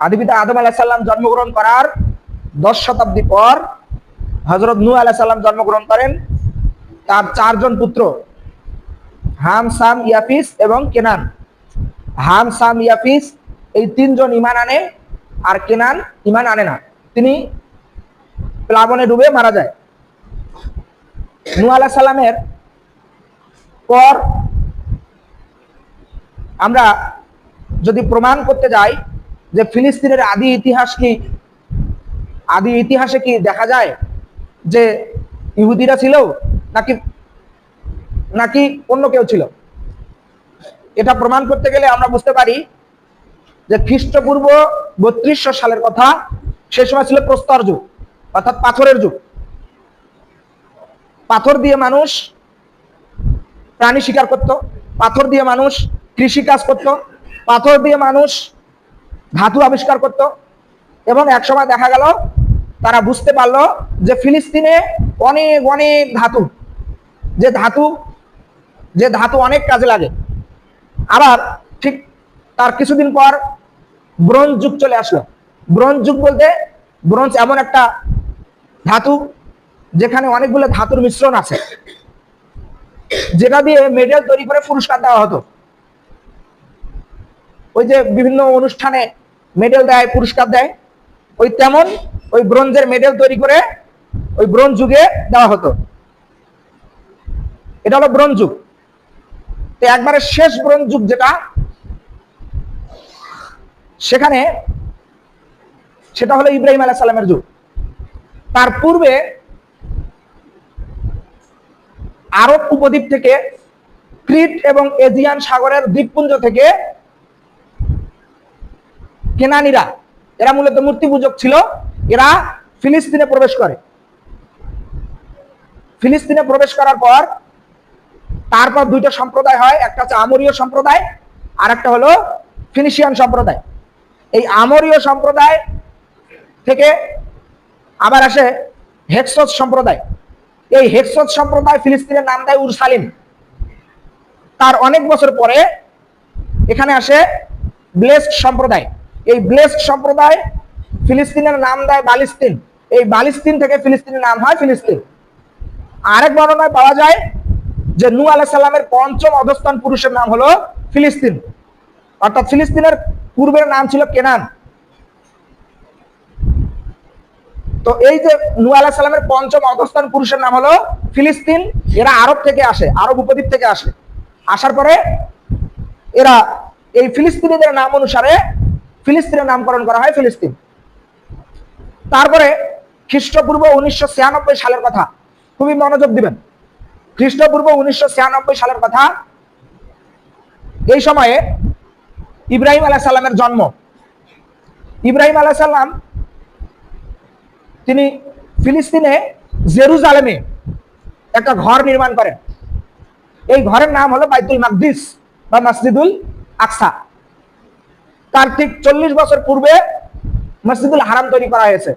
আদিপিতা আদম আলাহিসাল্লাম জন্মগ্রহণ করার দশ শতাব্দী পর হজরত নূ আলাহিসাল্লাম জন্মগ্রহণ করেন। তার চারজন পুত্র, হাম, সাম, ইয়াফিস এবং কেনান। হাম, সাম, ইয়াফিস এই তিনজন ইমান আনে আর কেনান ইমান আনে না। তিনি প্লাবনে ডুবে মারা যায়। নু আলাহ পর আমরা যদি প্রমাণ করতে যাই যে ফিলিস্তিনের আদি ইতিহাস কি? আদি ইতিহাসে কি দেখা যায় যে ইহুদিরা ছিল নাকি নাকি অন্য কেউ ছিল? এটা প্রমাণ করতে গেলে আমরা বুঝতে পারি যে খ্রিস্টপূর্ব বত্রিশশো সালের কথা সে সময় ছিল প্রস্তর যুগ, অর্থাৎ পাথরের যুগ। পাথর দিয়ে মানুষ প্রাণী শিকার করত, পাথর দিয়ে মানুষ কৃষি কাজ করত, পাথর দিয়ে মানুষ ধাতু আবিষ্কার করত এবং একসময় দেখা গেল তারা বুঝতে পারল যে ফিলিস্তিনে অনেক অনেক ধাতু, যে ধাতু যে ধাতু অনেক কাজে লাগে। আবার ঠিক তার কিছুদিন পর ব্রোঞ্জ যুগ চলে আসলো। ব্রোঞ্জ যুগ বলতে ব্রোঞ্জ এমন একটা ধাতু যেখানে অনেকগুলো ধাতুর মিশ্রণ আছে। যেটা দিয়ে মেডেল তৈরি করে পুরস্কার দেওয়া হতো। ওই যে বিভিন্ন অনুষ্ঠানে মেডেল দেয়, পুরস্কার দেয়, ওই তেমন ওই ব্রোঞ্জের মেডেল তৈরি করে ওই ব্রোঞ্জ যুগে দেওয়া হতো। এটা হলো ব্রোঞ্জ যুগ। তো একবারে শেষ ব্রোঞ্জ যুগ যেটা, সেখানে সেটা হলো ইব্রাহিম আলাহ সালামের যুগ। তার পূর্বে আরব উপদ্বীপ থেকে ক্রিট এবং এজিয়ান সাগরের দ্বীপপুঞ্জ থেকে কেনানিরা এরা মূলত মূর্তি পূজক ছিল, এরা ফিলিস্তিনে প্রবেশ করে। ফিলিস্তিনে প্রবেশ করার পর তারপর দুইটা সম্প্রদায় হয়, একটা হচ্ছে আমরীয় সম্প্রদায় আর একটা হলো ফিনিশিয়ান সম্প্রদায়। এই আমরীয় সম্প্রদায় থেকে আবার আসে হেক্সস সম্প্রদায়। এই হেক্সস সম্প্রদায় ফিলিস্তিনের নাম দেয় উরসালিম। তার অনেক বছর পরে এখানে আসে ব্লেসড সম্প্রদায়। এই ব্লেসড সম্প্রদায় ফিলিস্তিনের নাম দেয় বালিস্তিন। এই বালিস্তিন থেকে ফিলিস্তিনের নাম হয় ফিলিস্তিন। আরেক বর্ণনায় পাওয়া যায় যে নু আলাহ সাল্লামের পঞ্চম অবস্থান পুরুষের নাম হলো ফিলিস্তিন। অর্থাৎ ফিলিস্তিনের পূর্বের নাম ছিল কেনান। তো এই যে নু আলাহ সাল্লামের পঞ্চম অবস্থান পুরুষের নাম হলো ফিলিস্তিন, এরা আরব থেকে আসে, আরব উপদ্বীপ থেকে আসে। আসার পরে এরা এই ফিলিস্তিনিদের নাম অনুসারে ফিলিস্তিনের নামকরণ করা হয় ফিলিস্তিন। তারপরে খ্রিস্টপূর্ব উনিশশো সালের কথা খুবই মনোযোগ দিবেন। খ্রিস্টপূর্ব উনিশশো সালের কথা এই সময়ে ইব্রাহিম আলাহ সাল্লামের জন্ম। ইব্রাহিম আলাহ সাল্লাম তিনি ফিলিস্তিনে জেরুজালেমে একটা ঘর নির্মাণ করেন। এই ঘরের নাম হলো বাইতুল মাকদিস বা মসজিদুল আকসা। তার ঠিক চল্লিশ বছর পূর্বে মসজিদুল হারাম তৈরি করা হয়েছে।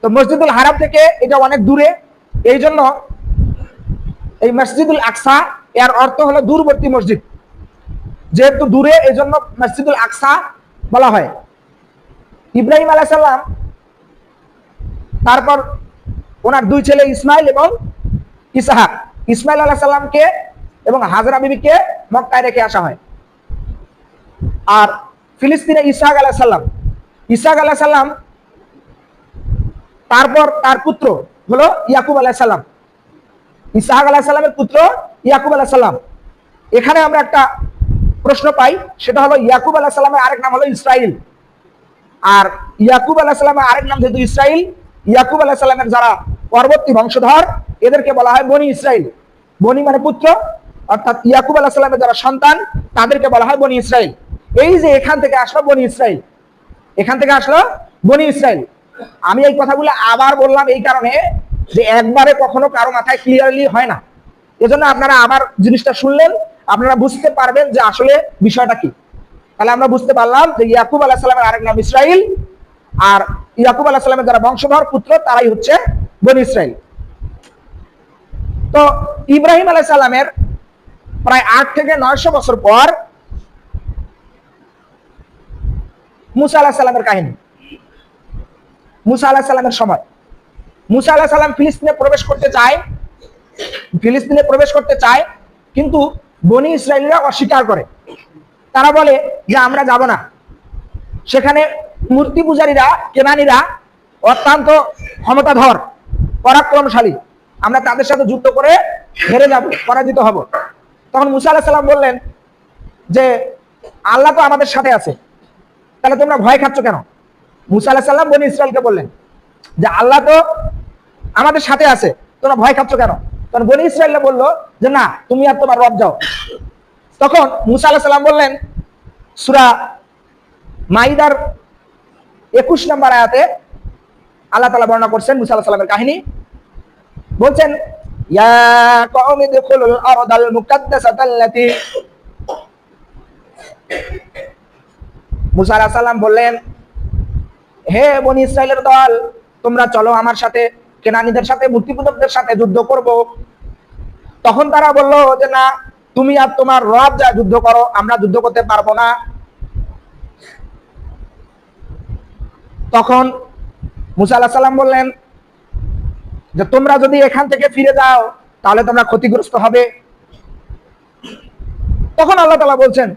তো মসজিদুল হারাম থেকে এটা অনেক দূরে, এই জন্য এই মসজিদুল আকসা এর অর্থ হলো দূরবর্তী মসজিদ। যেহেতু দূরে, এই জন্য মসজিদুল আকসা বলা হয়। ইব্রাহিম আলাহ সাল্লাম তারপর ওনার দুই ছেলে ইসমাইল এবং ইসাহাক। ইসমাইল আলাহ সাল্লামকে এবং হাজরা বিবিকে মক্কায় রেখে আসা হয়। আর ফিলিস্তিনে ইসাহাক আলাহ সাল্লাম ইসাহাক আলাহ সাল্লাম তারপর তার পুত্র হলো ইয়াকুব আলাহ সাল্লাম ইসাহাক আলাহ সাল্লামের পুত্র ইয়াকুব আলাহ সাল্লাম এখানে আমরা একটা প্রশ্ন পাই, সেটা হলো ইয়াকুব আলাহ সাল্লামের আরেক নাম হলো ইসরাইল। আর ইয়াকুব আলাহ সাল্লামের আরেক নাম যেহেতু ইসরাইল, ইয়াকুব আলাহ সাল্লামের যারা পরবর্তী বংশধর, এদেরকে বলা হয় বনি ইসরাইল। বনি মানে পুত্র, অর্থাৎ ইয়াকুব আলাহ সাল্লামের যারা সন্তান, তাদেরকে বলা হয় বনি ইসরাইল। এই যে এখান থেকে আসলো বনি ইসরাইল, এখান থেকে আসলো বনি ইসরাইল। আমি এই কথাগুলো আবার বললাম এই কারণে যে একবারে কখনো কারও মাথায় ক্লিয়ারলি হয় না। এজন্য আপনারা আবার জিনিসটা শুনলেন, আপনারা বুঝতে পারবেন যে আসলে বিষয়টা কি। তাহলে আমরা বুঝতে পারলাম যে ইয়াকুব আলাহ সাল্লামের আরেক নাম ইসরাইল, আর ইয়াকুব আলাহ সাল্লামের যারা বংশধর পুত্র, তারাই হচ্ছে বনি ইসরাইল। তো ইব্রাহিম আলাহ সাল্লামের প্রায় আট থেকে নয়শো বছর পর মুসা আলাহ সাল্লামের কাহিনী। মুসা আলাহ সাল্লামের সময়। মুসা আলাহ সাল্লাম ফিলিস্তিনে প্রবেশ করতে চায়। ফিলিস্তিনে প্রবেশ করতে চায়, কিন্তু বনি ইসরায়েলরা অস্বীকার করে। তারা বলে যে, আমরা যাব না। সেখানে মূর্তি পূজারীরা, কেনানিরা অত্যন্ত ক্ষমতাধর, পরাক্রমশালী। আমরা তাদের সাথে যুদ্ধ করে হেরে যাব, পরাজিত হব। তখন মুসা আলাহ সাল্লাম বললেন যে, আল্লাহ তো আমাদের সাথে আছে। তাহলে তোমরা ভয় খাচ্ছ কেন? মুসা আলাহ সাল্লাম বনি ইসরায়েলকে বললেন যে আল্লাহ তো আমাদের সাথে আছে, তোমরা ভয় খাচ্ছ কেন? তখন বনি ইসরায়েল বলল যে না, তুমি আর তোমার রব যাও। তখন মুসা আলাহ সাল্লাম বললেন, সুরা মাইদার একুশ নম্বর আয়াতে আল্লাহ তালা বর্ণনা করছেন মুসা আলাহ সাল্লামের কাহিনী। বলছেন, ইয়া কওমি দুখুলুল আরদাল মুকাদ্দাসাতাল্লাতী মুসা আলাহ সাল্লাম বললেন, হে বনি ইসরায়েলের দল, তোমরা চলো আমার সাথে, কেনানীদের সাথে মূর্তি পূজকদের সাথে যুদ্ধ করব। তখন তারা বলল যে, না, তুমি আর তোমার রব যা যুদ্ধ করো, আমরা যুদ্ধ করতে পারব না। তখন মুসা সাল্লাম বললেন যে, তোমরা যদি এখান থেকে ফিরে যাও, তাহলে তোমরা ক্ষতিগ্রস্ত হবে। তখন আল্লাহ তালা বলছেন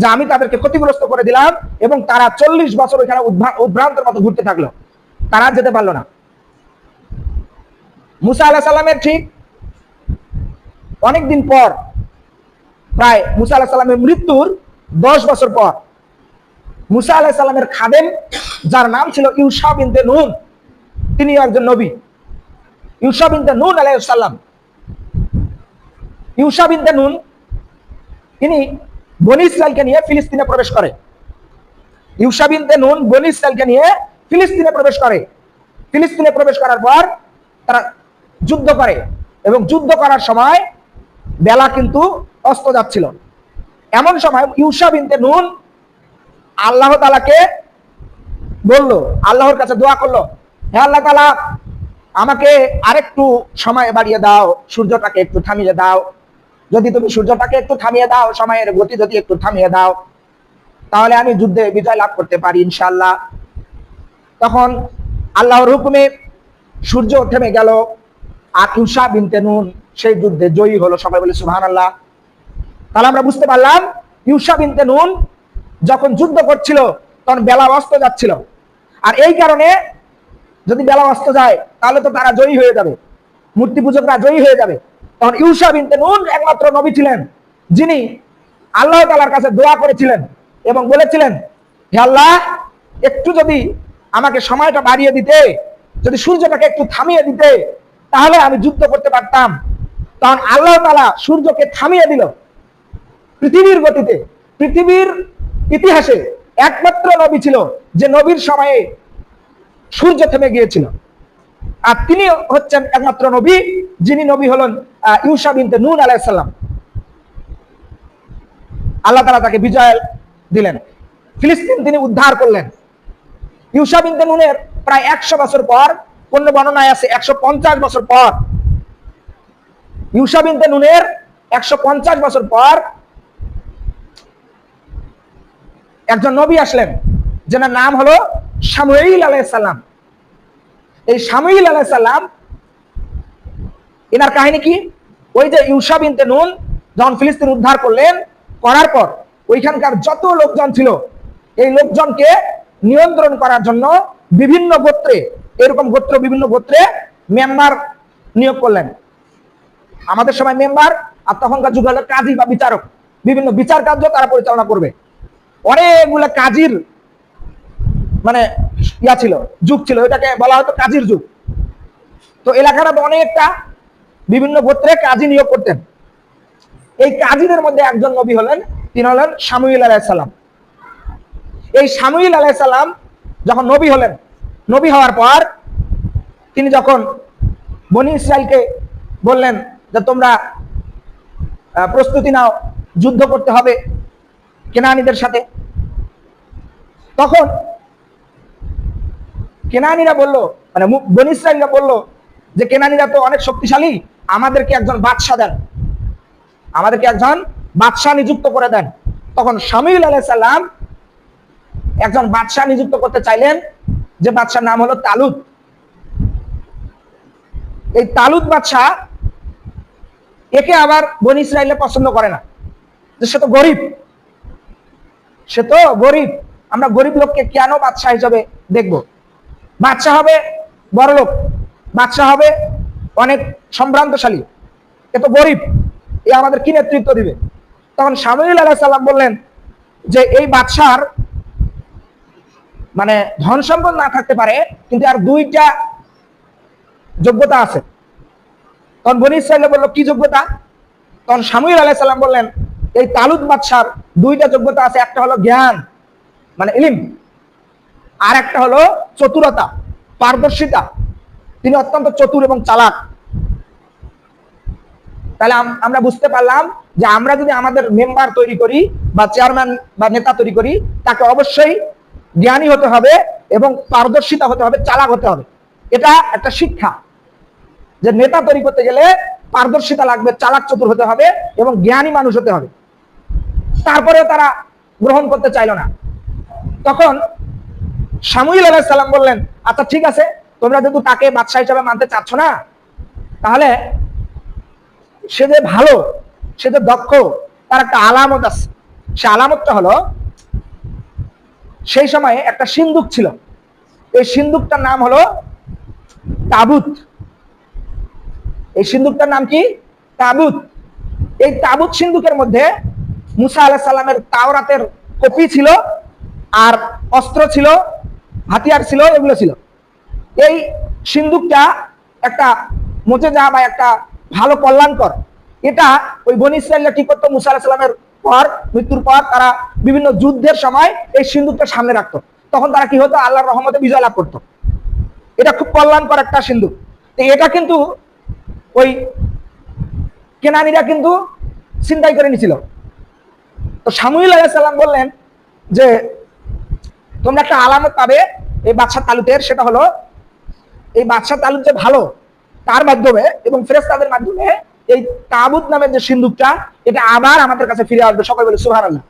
যে আমি তাদেরকে ক্ষতিগ্রস্ত করে দিলাম এবং তারা চল্লিশ বছর ওইখানে উদ্ভ্রান্তের মতো ঘুরতে থাকল। তারা যেতে পারল না। মুসা আলাহ সাল্লামের ঠিক অনেকদিন পর, প্রায় মুসা আলাহ সাল্লামের মৃত্যুর দশ বছর পর, মুসা আলাহ সাল্লামের খাদেম, যার নাম ছিল ইউসা বিনতে নুন তিনি একজন নবী। ইউসা বিনতে নুন আলাইসাল্লাম ইউসা বিনতে নুন, তিনি বনি ইসরায়েলকে নিয়ে ফিলিস্তিনে প্রবেশ করে। ইউসা বিনতে নুন বনি ইসরায়েলকে নিয়ে ফিলিস্তিনে প্রবেশ করে। ফিলিস্তিনে প্রবেশ করার পর তারা যুদ্ধ করে এবং যুদ্ধ করার সময় বেলা কিন্তু অস্ত যাচ্ছিল। এমন সময় ইউসা বিনতে নুন আল্লাহ তালাকে বলল, আল্লাহর কাছে দোয়া করল, হে আল্লাহ তালা আমাকে আরেকটু সময় বাড়িয়ে দাও, সূর্যটাকে একটু থামিয়ে দাও যদি তুমি সূর্যটাকে একটু থামিয়ে দাও, সময়ের গতি যদি একটু থামিয়ে দাও, তাহলে আমি যুদ্ধে বিজয় লাভ করতে পারি ইনশাল্লাহ তখন আল্লাহর হুকুমে সূর্য থেমে গেল ইউসা বিনতে নুন, সেই যুদ্ধে জয়ী হলো সবাই বলে সুহান আল্লাহ তাহলে আমরা বুঝতে পারলাম ইউসা বিনতে নুন যখন যুদ্ধ করছিল, তখন বেলা অস্ত যাচ্ছিল। আর এই কারণে যদি বেলা অস্ত যায়, তাহলে তো তারা জয়ী হয়ে যাবে, মূর্তি পূজকরা জয়ী হয়ে যাবে। ইউসা বিনতে নুন একমাত্র নবী ছিলেন, যিনি আল্লাহ তালার কাছে দোয়া করেছিলেন এবং বলেছিলেন, হে আল্লাহ, একটু যদি আমাকে সময়টা বাড়িয়ে দিতে, যদি সূর্যটাকে একটু থামিয়ে দিতে, তাহলে আমি যুদ্ধ করতে পারতাম। তখন আল্লাহ তালা সূর্যকে থামিয়ে দিল পৃথিবীর গতিতে। পৃথিবীর ইতিহাসে একমাত্র নবী ছিল, যে নবীর সময়ে সূর্য থেমে গিয়েছিল। আর তিনি হচ্ছেন একমাত্র নবী, যিনি নবী হলেন ইউসা বিনতে নুন আলাইসাল্লাম আল্লাহ তালা তাকে বিজয় দিলেন। ফিলিস্তিন তিনি উদ্ধার করলেন। ইউসা বিনতে নুনের প্রায় একশো বছর পর কোন বর্ণনায় আছে একশো পঞ্চাশ বছর পর ইউসা বিনতে নুনের একশো পঞ্চাশ বছর পর একজন নবী আসলেন, যেনার নাম হলো সামুইল আলাইসাল্লাম এই সামুইল আলাইসাল্লাম এনার কাহিনী কি? ওই যে ইউসা বিনতে নুন যখন ফিলিস্তিন উদ্ধার করলেন, করার পর ওইখানকার যত লোকজন ছিল, এই লোকজনকে নিয়ন্ত্রণ করার জন্য বিভিন্ন গোত্রে, এরকম গোত্র, বিভিন্ন গোত্রে মেম্বার নিয়োগ করলেন। আমাদের সময় মেম্বার আর তখনকার যুগ হলো কাজী বা বিচারক। বিভিন্ন বিচার কার্য তারা পরিচালনা করবে। অনেকগুলো কাজীর মানে ইয়া ছিল, যুগ ছিল, এটাকে বলা হতো কাজীর যুগ। তো এলাকার অনেকটা বিভিন্ন গোত্রে কাজী নিয়োগ করতেন। এই কাজীদের মধ্যে একজন নবী হলেন, তিনি হলেন সামুইল আলাইসাল্লাম এই সামুইল আলাইসাল্লাম যখন নবী হলেন, নবী হওয়ার পর তিনি যখন বনি ইসরায়েলকে বললেন যে, তোমরা প্রস্তুতি নাও, যুদ্ধ করতে হবে কেনানিদের সাথে। তখন কেনানিরা বলল মানে মু- বনি ইসরায়েলরা বলল যে কেনানিরা তো অনেক শক্তিশালী, আমাদেরকে একজন বাদশাহ দেন। আমাদেরকে একজন বাদশাহ নিযুক্ত করে দেন। তখন শামিল আলাইসাল্লাম একজন বাদশাহ নিযুক্ত করতে চাইলেন, যে বাদশার নাম হলো তালুত। এই তালুত বাদশাহ একে আবার বনি ইসরায়েলে পছন্দ করে না। যে সে তো গরিব। সে তো গরিব। আমরা গরিব লোককে কেন বাদশাহ হিসাবে দেখব? বাদশাহ হবে বড় লোক বাদশাহ হবে অনেক সম্ভ্রান্তশালী। এ তো গরিব, এ আমাদের কি নেতৃত্ব দিবে? তখন সামুল আলাহ সাল্লাম বললেন যে, এই বাদশার মানে ধন সম্পদ না থাকতে পারে, কিন্তু আর দুইটা যোগ্যতা আছে। তখন বনি ইসরায়েল বলল, কি যোগ্যতা? তখন সামুল আলাহ সাল্লাম বললেন, এই তালুদ বাদশার দুইটা যোগ্যতা আছে, একটা হলো জ্ঞান মানে ইলিম। আর একটা হলো চতুরতা, পারদর্শিতা। তিনি অত্যন্ত চতুর এবং চালাক। তাহলে আমরা বুঝতে পারলাম যে আমরা যদি আমাদের মেম্বার তৈরি করি বা চেয়ারম্যান বা নেতা তৈরি করি, তাকে অবশ্যই জ্ঞানী হতে হবে এবং পারদর্শিতা হতে হবে, চালাক হতে হবে। এটা একটা শিক্ষা যে নেতা তৈরি করতে গেলে পারদর্শিতা লাগবে, চালাক চতুর হতে হবে এবং জ্ঞানী মানুষ হতে হবে। তারপরেও তারা গ্রহণ করতে চাইলো না। তখন সামুইল আলাহ সাল্লাম বললেন আচ্ছা ঠিক আছে, তোমরা যেহেতু তাকে বাদশাহ হিসাবে মানতে চাচ্ছ না। তাহলে সে যে ভালো, সে যে দক্ষ, তার একটা আলামত আছে। সে আলামতটা হলো, সেই সময়ে একটা সিন্দুক ছিল। এই সিন্দুকটার নাম হলো তাবুত। এই সিন্দুকটার নাম কি? তাবুত। এই তাবুত সিন্দুকের মধ্যে মুসা আলাহ সাল্লামের তাওরাতের কপি ছিল আর অস্ত্র ছিল হাতিয়ার ছিল, এগুলো ছিল। এই সিন্দুকটা একটা মোচেজা বা একটা ভালো কল্যাণকর। এটা ওই বনি ইসরায়েলরা কি করতো? মুসা পর, মৃত্যুর পর তারা বিভিন্ন যুদ্ধের সময় এই সিন্দুকটা সামনে রাখতো। তখন তারা কি হতো? আল্লাহর রহমতে বিজয় লাভ করতো। এটা খুব কল্যাণকর একটা সিন্ধুক। তো এটা কিন্তু ওই কেনানিরা কিন্তু চিন্তাই করে নিছিল। তো সামুইল আলাইসাল্লাম বললেন যে, তোমরা একটা আলামত পাবে এই বাদশাহ তালুতের সেটা হলো, এই বাদশাহ তালুত যে ভালো, তার মাধ্যমে এবং ফেরেস্তাদের মাধ্যমে এই তাবুত নামের যে সিন্ধুকটা, এটা আবার আমাদের কাছে ফিরে আসবে। সকল বলে সুহার আল্লাহ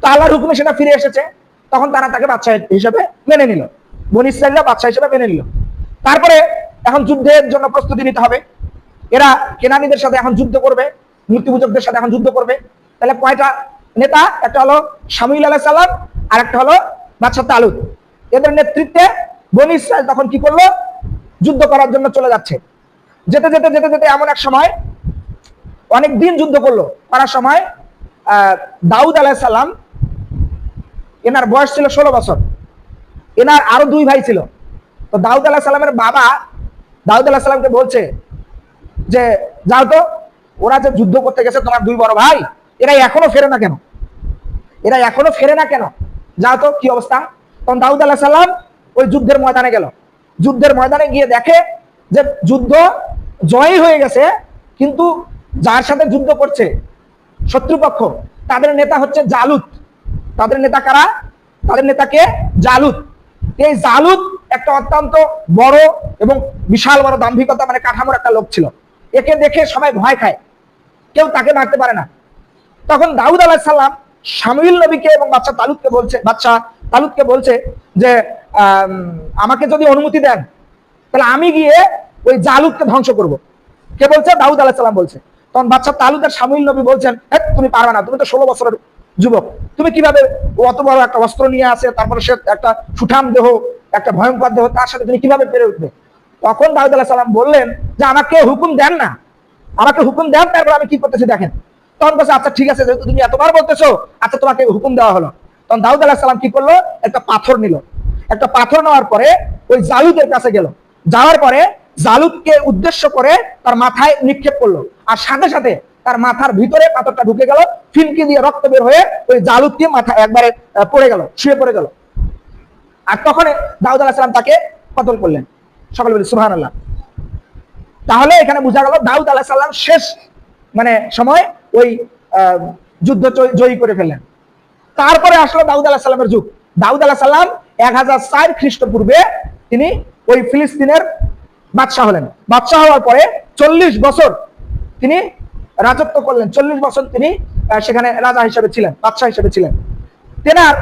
তো আল্লাহর হুকুমে সেটা ফিরে এসেছে। তখন তারা তাকে বাচ্চা হিসেবে মেনে নিল। বন ইসরায়েলরা বাদশাহ হিসেবে মেনে নিল। তারপরে এখন যুদ্ধের জন্য প্রস্তুতি নিতে হবে। এরা কেনানিদের সাথে এখন যুদ্ধ করবে, মূর্তিপূজকদের সাথে এখন যুদ্ধ করবে। তাহলে কয়টা নেতা? একটা হলো শামিল আলাহ সাল্লাম আর একটা হলো বাদশাহ তালুদ এদের নেতৃত্বে বনি ইসরায়েল তখন কি করল? যুদ্ধ করার জন্য চলে যাচ্ছে। যেতে যেতে যেতে যেতে এমন এক সময়, অনেক দিন যুদ্ধ করল। করার সময় দাউদ আলাহ সাল্লাম এনার বয়স ছিল ষোলো বছর। এনার আরও দুই ভাই ছিল। তো দাউদ আলাহ সাল্লামের বাবা দাউদ আলাহ সাল্লামকে বলছে যে, যাও তো, ওরা যে যুদ্ধ করতে গেছে তোমার দুই বড় ভাই, এরা এখনও ফেরে না কেন? এরা এখনও ফেরে না কেন? যাও তো, কি অবস্থা? তখন দাউদ আলাহ সাল্লাম ওই যুদ্ধের ময়দানে গেল। যুদ্ধের ময়দানে গিয়ে দেখে যে যুদ্ধ জয়ই হয়ে গেছে, কিন্তু যার সাথে যুদ্ধ করছে শত্রুপক্ষ, তাদের নেতা হচ্ছে জালুত। তাদের নেতা কারা? তাদের নেতাকে জালুত। এই জালুত একটা অত্যন্ত বড় এবং বিশাল বড় দাম্ভিকতা মানে কাঠামোর একটা লোক ছিল। একে দেখে সবাই ভয় খায়। কেউ তাকে মারতে পারে না। তখন দাউদ আলাহ সাল্লাম শামিল নবীকে এবং বাচ্চা তালুককে বলছে বাচ্চা তালুককে বলছে যে আম, আমাকে যদি অনুমতি দেন তাহলে আমি গিয়ে ওই জালুদকে ধ্বংস করব। কে বলছে? দাউদ আলাহ সাল্লাম বলছে। তখন বাচ্চা তালুদ আর শামিল নবী বলছেন "হেৎ, তুমি পারবে না তুমি তো ষোলো বছরের যুবক। তুমি কীভাবে অত বড় একটা অস্ত্র নিয়ে আসে তারপরে সে একটা সুঠাম দেহ একটা ভয়ঙ্কর দেহ তার সাথে তুমি কীভাবে পেরে উঠবে? তখন দাউদ আলাহ সাল্লাম বললেন যে আমাকে হুকুম দেন না। আমাকে হুকুম দেন তারপর আমি কি করতেছি দেখেন। তখন বলছে আচ্ছা ঠিক আছে যেহেতু তুমি এতবার বলতেছো আচ্ছা তোমাকে হুকুম দেওয়া হলো। তখন দাউদ আলাহ সাল্লাম কি করল? একটা পাথর নিল। একটা পাথর নেওয়ার পরে ওই জালুদের কাছে গেল। যাওয়ার পরে জালুদকে উদ্দেশ্য করে তার মাথায় নিক্ষেপ করল। আর সাথে সাথে তার মাথার ভিতরে পাথরটা ঢুকে গেল, ফিনকি দিয়ে রক্ত বের হয়ে ওই জালুদকে মাথা একবারে পড়ে গেল, শুয়ে পড়ে গেল। আর তখন দাউদ আলাহ সাল্লাম তাকে কতল করলেন? সকল বলি সুহান আল্লাহ তাহলে এখানে বোঝা গেল, দাউদ আলাহ সাল্লাম শেষ মানে সময় ওই যুদ্ধ জয়ী করে ফেললেন। তারপরে আসলো দাউদ আলাহ সাল্লামের যুগ। দাউদ আলাহ সাল্লাম এক হাজার ষাট খ্রিস্টপূর্বে তিনি ওই ফিলিস্তিনের বাদশাহ হলেন। বাদশাহ হওয়ার পরে চল্লিশ বছর তিনি রাজত্ব করলেন। চল্লিশ বছর তিনি সেখানে রাজা হিসেবে ছিলেন, বাদশাহ হিসেবে ছিলেন। তেনার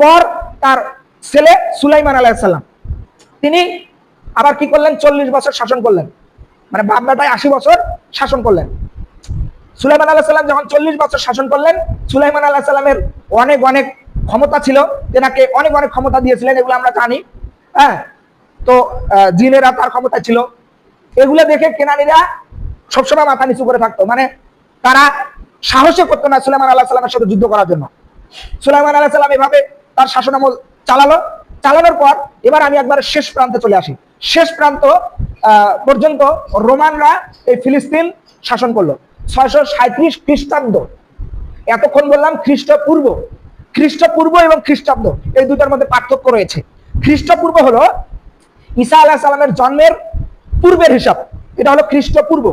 পর তার ছেলে সুলাইমান আলাইসাল্লাম তিনি আবার কি করলেন? চল্লিশ বছর শাসন করলেন। মানে বাপদাটায় আশি বছর শাসন করলেন। সুলাইমান আল্লাহ সাল্লাম যখন চল্লিশ বছর শাসন করলেন, সুলাইমান আল্লাহ সাল্লামের অনেক অনেক ক্ষমতা ছিল, তেনাকে অনেক অনেক ক্ষমতা দিয়েছিলেন, এগুলো আমরা জানি। হ্যাঁ? তো জিনেরা তার ক্ষমতা ছিল। এগুলো দেখে কেনানিরা সবসময় মাথা নিচু করে থাকতো। মানে তারা সাহসে করতো না সুলাইমান আল্লাহ সাল্লামের সাথে যুদ্ধ করার জন্য। সুলাইমান আল্লাহ সাল্লাম এভাবে তার শাসন আমল চালালো। চালানোর পর এবার আমি একবার শেষ প্রান্তে চলে আসি। শেষ প্রান্ত পর্যন্ত রোমানরা এই ফিলিস্তিন শাসন করল। ছয়শো সাঁত্রিশ খ্রিস্টাব্দ। এতক্ষণ বললাম খ্রিস্টপূর্ব। খ্রিস্টপূর্ব এবং খ্রিস্টাব্দ, এই দুটার মধ্যে পার্থক্য রয়েছে। খ্রিস্টপূর্ব হলো ঈসা আলাহ সালামের জন্মের পূর্বের হিসাব। এটা হলো খ্রিস্টপূর্ব।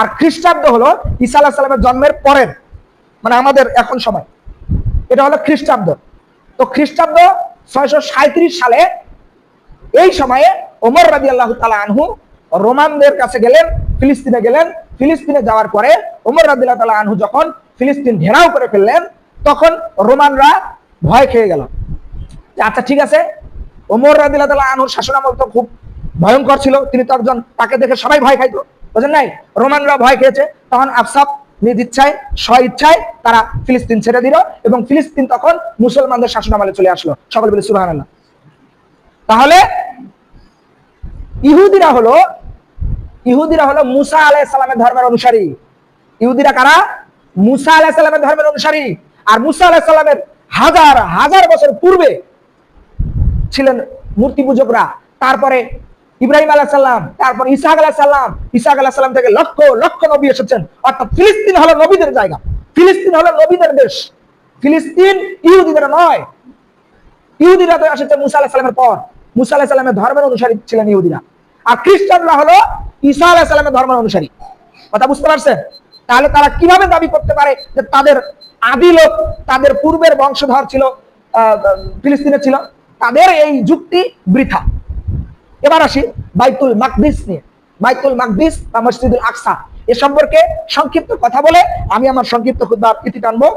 আর খ্রিস্টাব্দ হলো ঈসা আলাহ সালামের জন্মের পরের মানে আমাদের এখন সময়। এটা হলো খ্রিস্টাব্দ। তো খ্রিস্টাব্দ ছয়শো সালে এই সময়ে ওমর রাজি আল্লাহ তালা আনহু রোমানদের কাছে গেলেন, ফিলিস্তিনে গেলেন। ফিলিস্তিনে যাওয়ার পরে ওমর রাদিল্লাহ তালা আনহু যখন ফিলিস্তিন ঘেরাও করে ফেললেন, তখন রোমানরা ভয় খেয়ে গেল। আচ্ছা ঠিক আছে ওমর রাদিল্লাহ তালা আনহুর শাসনামল তো খুব ভয়ঙ্কর ছিল, তিনি তো একজন, তাকে দেখে সবাই ভয় খাইতো। বুঝলেন নাই? রোমানরা ভয় খেয়েছে। তখন আফসাব নিজ ইচ্ছায়, স্ব ইচ্ছায় তারা ফিলিস্তিন ছেড়ে দিল এবং ফিলিস্তিন তখন মুসলমানদের শাসনামলে চলে আসলো। সকল বলে সুবাহ তাহলে ইহুদিরা হলো ইহুদিরা হলো মুসা আলাহ সালামের ধর্মের অনুসারী। ইহুদিরা কারা? মুসা আলাহ সালামের ধর্মের অনুসারী। আর মুসা আলাহ সালামের হাজার হাজার বছর পূর্বে ছিলেন মূর্তি পূজকরা। তারপরে ইব্রাহিম আলাহ সাল্লাম তারপর ইসাহাক আলাহ সাল্লাম ইসাহাক আলাহ সাল্লাম থেকে লক্ষ লক্ষ নবী এসেছেন। অর্থাৎ ফিলিস্তিন হলো নবীদের জায়গা। ফিলিস্তিন হলো নবীদের দেশ। ফিলিস্তিন ইহুদিদের নয়। ইহুদিরা তো এসেছে মুসা আলাহ সাল্লামের পর। মুসা আলাহ সাল্লামের ধর্মের অনুসারী ছিলেন ইহুদিরা। আর খ্রিস্টানরা হলো ঈসা আলাহ সাল্লামের ধর্মের অনুসারী। কথা বুঝতে পারছেন? তাহলে তারা কীভাবে দাবি করতে পারে যে তাদের আদি লোক, তাদের পূর্বের বংশধর ছিল ফিলিস্তিনে ছিল, তাদের এই যুক্তি বৃথা। এবার আসি বাইতুল মাকদিস নিয়ে। বাইতুল মাকদিস বা মসজিদুল আকসা, এ সম্পর্কে সংক্ষিপ্ত কথা বলে আমি আমার সংক্ষিপ্ত খুদ্ ইতি টানবো